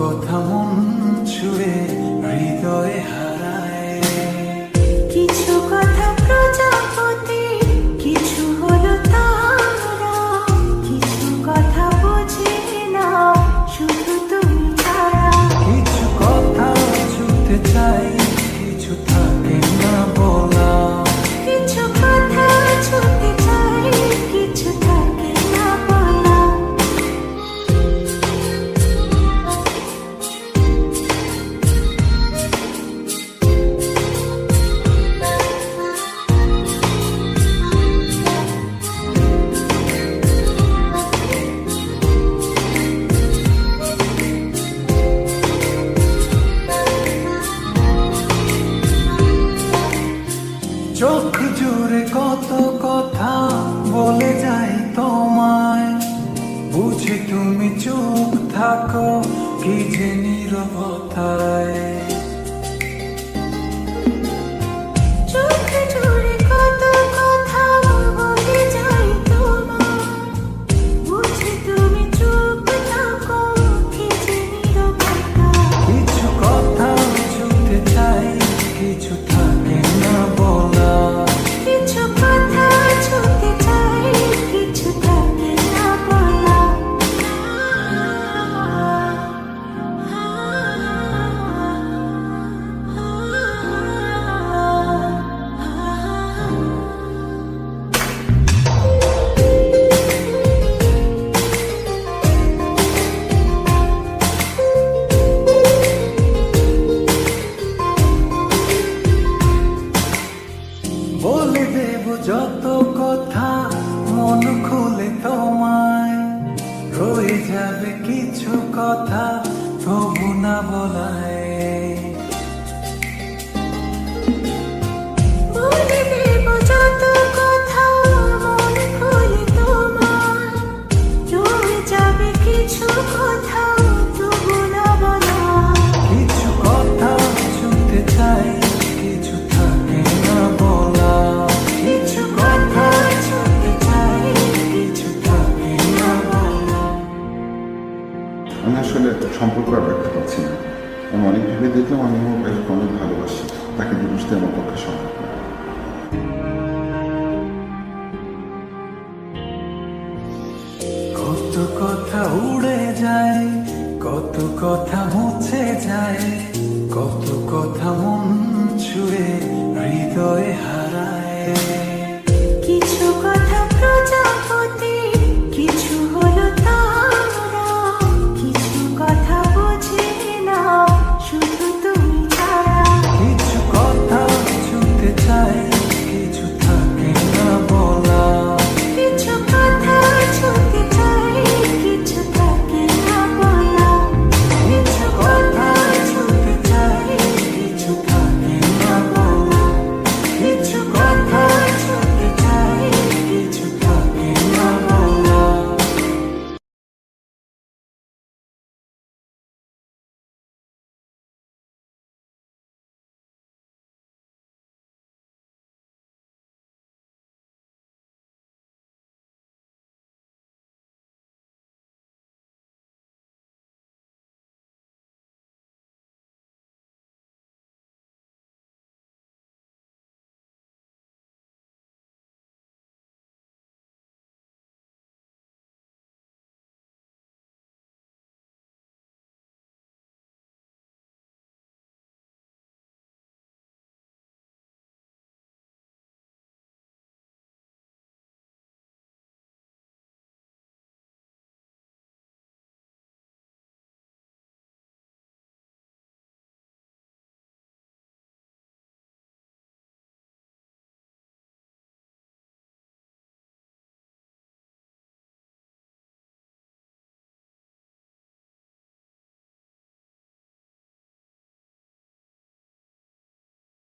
কথা মন ছুঁয়ে হৃদয়ে হারায়। কিছু কথা প্রজাপতি কিছু হলো তারা। কিছু কথা বুঝি না শুধু তুমি ছাড়া। কিছু কথা ছুটতে চাই কিছু বুঝি তুমি চুপ থাকো? কি যে নীরবতায় যত কথা মন খুলে তোমায় রয়ে যাবে কিছু কথা তবু না বলায়। আমি আসলে সম্পর্ক আর রাখতে পারছি না। আমি অনেক ভেবে দেখলাম আমি আমার ভাইকে অনেক ভালোবাসি। তাকে বুঝতে আমার পক্ষে সম্ভব কত কথা উড়ে যায়, কত কথা মুছে যায়, কত কথা মন হৃদয়ে হারায়।